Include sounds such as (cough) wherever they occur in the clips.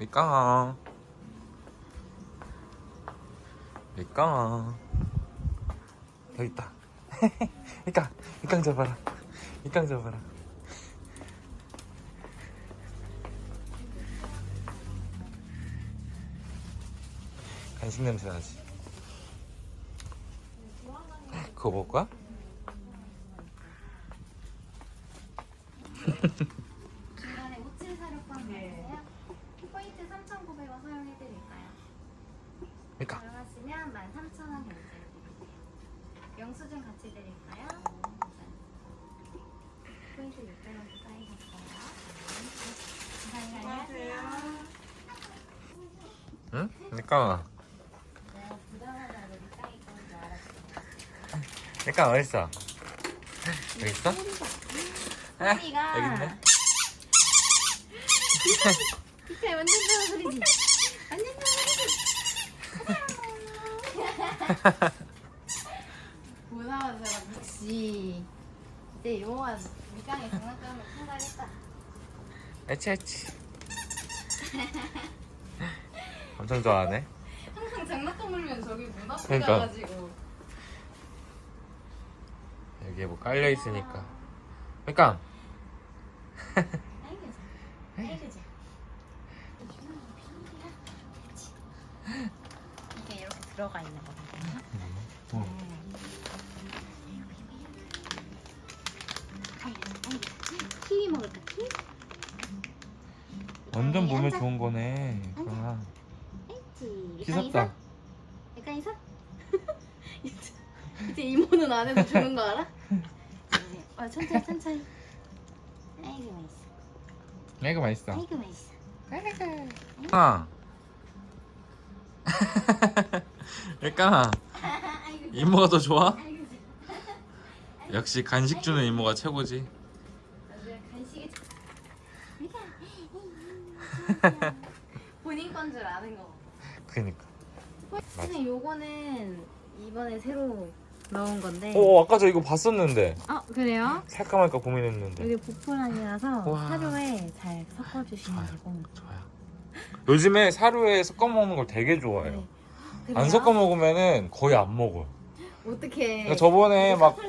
밑강아. 밑강아. 여기 있다. (laughs) 밑강 밑강 잡아라. 밑강 잡아라. 간식 냄새 나지? 그거 먹을 거야? (laughs) 중간에 우칠 사료권 있어요. 포인트 3,900원 사용해드릴까요? 밑강 들어가시면 13,000원 결제해드릴게요. 영수증 같이 드릴까요? 포인트 600원 쌓이셨어요. 안녕하세요. 응? 줄 알았어. 밑강 어딨어? 여기 있어? 소리가 여기 있네 진짜 완전 좋은 소리지. 완전 좋은 무서워서 역시 이제 이모가 밑강에 장난감을 생각했다. 에치 에치. 엄청 좋아하네. 항상 장난감 물면 저기 문 앞에 그러니까. 가가지고. 여기에 뭐 깔려 있으니까. 밑강 아이고 아이고 이게 이렇게 들어가 있는 거거든요. 아이고 아이고 키위 먹을까 키위? 완전 몸에 앉아. 좋은 거네 그아 알지. 씻었다 약간 있어? (laughs) 이제, 이제 이모는 안 해도 주는 거 알아? 이제, 어, 천천히 천천히. 아이고 맛있어. 이거 맛있어 아이고 맛있어. 아밀 (laughs) 강아 아이고. 이모가 더 좋아? 역시 간식 주는 이모가 최고지. (laughs) 본인 건 줄 아는 거. 그니까 포인트는 요거는 이번에 새로 넣은 건데. 오 아까 저 이거 봤었는데 어 그래요? 살까 말까 고민했는데 여기 보풀안이라서 우와. 사료에 잘 섞어주시면 좋아요. 되고. 좋아요 요즘에 사료에 섞어 먹는 걸 되게 좋아해요 네. 안? 섞어 먹으면은 거의 안 먹어요 어떻게? 그러니까 저번에 막 봐.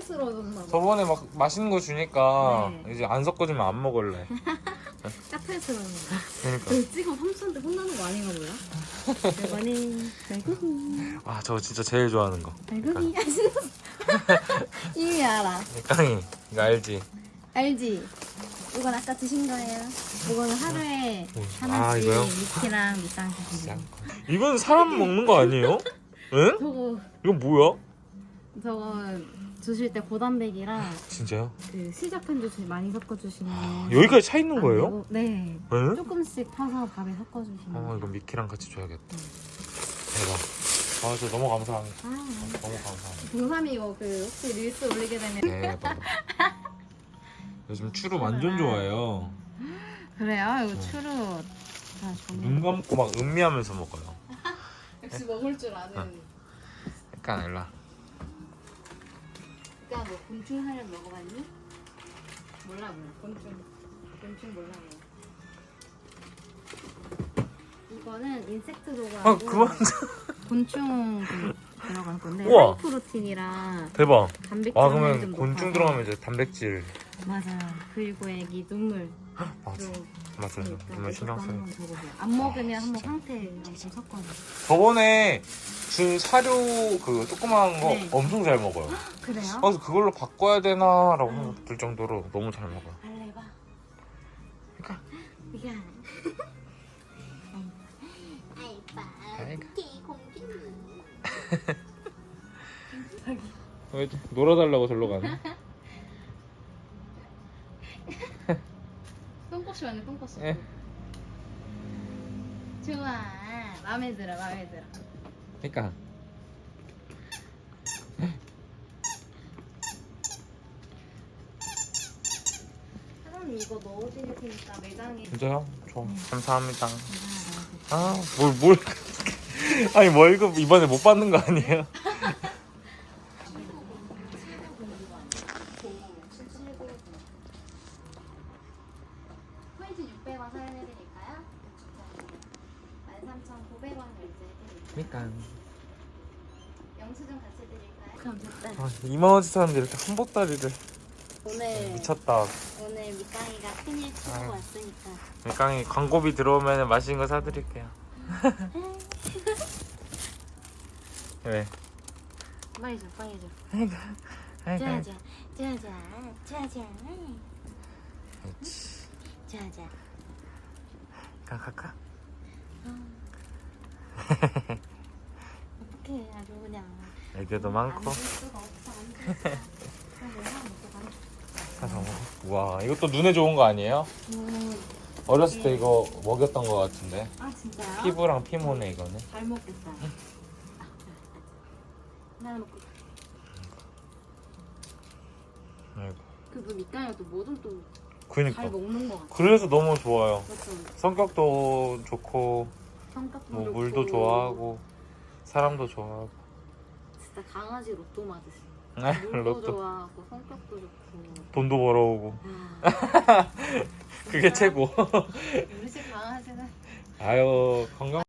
저번에 막 맛있는 거 주니까 네. 이제 안 섞어주면 안 먹을래 (laughs) 까탈스러운 거. 그러니까 그 찍어 삼촌한테 혼나는 거 아닌가 몰라? 이거는 말고기. 아 저거 진짜 제일 좋아하는 거 말고기. 아 신났어. 이미 알아. 깡이 이거 알지? 알지? 이건 아까 드신 거예요. 이거는 하루에 음. 하나씩 아, 이거요? 미키랑 밑장 드시는 거. 이건 사람 먹는 거 아니에요? (laughs) 응? 저거 이건 뭐야? 저거 주실 때 고단백이랑 진짜요? 그 시작한 주스 많이 섞어 주시면 아, 여기까지 차 있는 안 거예요? 네. 응? 조금씩 퍼서 밥에 섞어 주시면. 어 이거 미키랑 같이 줘야겠다 대박 아 저 너무 감사합니다 아, 너무 감사합니다 동삼이 이거 그 혹시 릴스 올리게 되면 대박 요즘 추루 완전 좋아해요 그래요? 이거 어. 추루 다눈 감고 막 음미하면서 먹어요 역시 먹을 줄 아는 어. 약간 일라 그니까 뭐 곤충 사료 먹어봤니? 몰라 몰라 곤충 곤충 몰라 몰라 이거는 인섹트 도구하고 아 그만 곤충 그 들어간 건데 우와. 하이 프로틴이랑 대박 단백질 아 그러면 좀 곤충. 들어가면 이제 단백질 맞아 그리고 애기 눈물. 맞아. 도 맞아 있으니까 정말 신경 한번 적어보세요. 안 먹으면 한번 진짜. 황태랑 좀 섞어줘 저번에 준 사료 그 조그마한 거 네. 엄청 잘 먹어요. 그래요? 그래서 그걸로 바꿔야 되나라고 생각 들 정도로 너무 잘 먹어요. 알레바. 그러니까. 이게 아이고. 기 공주님. (laughs) 왜 놀아달라고 절로 가네 왔네 똥꼬시 예. 좋아. 마음에 들어 마음에 들어. 그러니까. 사장님 이거 넣어드릴 테니까 매장에. 진짜요? 좋아 감사합니다. 아, 아뭘 뭘. (laughs) 아니 월급 이번에 못 받는 거 아니에요? 포인트 600원 사용해드릴까요? 미간. 영수증 같이 드릴까요? 그럼 됐다. 아, 이만원치 사는데 이렇게 한 보따리를 오늘 미쳤다. 오늘 밑강이가 생일 치르고 아유. 왔으니까 밀강이 광고비 들어오면 맛있는 거 사드릴게요. (laughs) 왜? 빨리 줘 빨리 줘. 아이고. 짜자 짜자 짜자 짜자. 가 갈까? 어떡해 아주 그냥. 애교도 많고. 사서 먹어. 우와 이것도 눈에 좋은 거 아니에요? 음, 어렸을 때 이거 먹였던 거 같은데 아 진짜요? 피부랑 피모네 이거는. 잘 먹겠다. 아, 하나 먹고. 아이고. 그뭐 밑강이가 또 뭐든 또잘 그니까. 먹는 거 같아. 그래서 너무 좋아요. 그렇죠. 성격도 좋고 성격도 뭐 좋고. 물도 좋아하고 사람도 좋아하고. 진짜 강아지 로또 맞으시. 네, 물도 로또 좋아하고 성격도 좋고. 돈도 벌어오고 아, (laughs) 그게 진짜 최고. 우리 집 강아지는 아유 건강.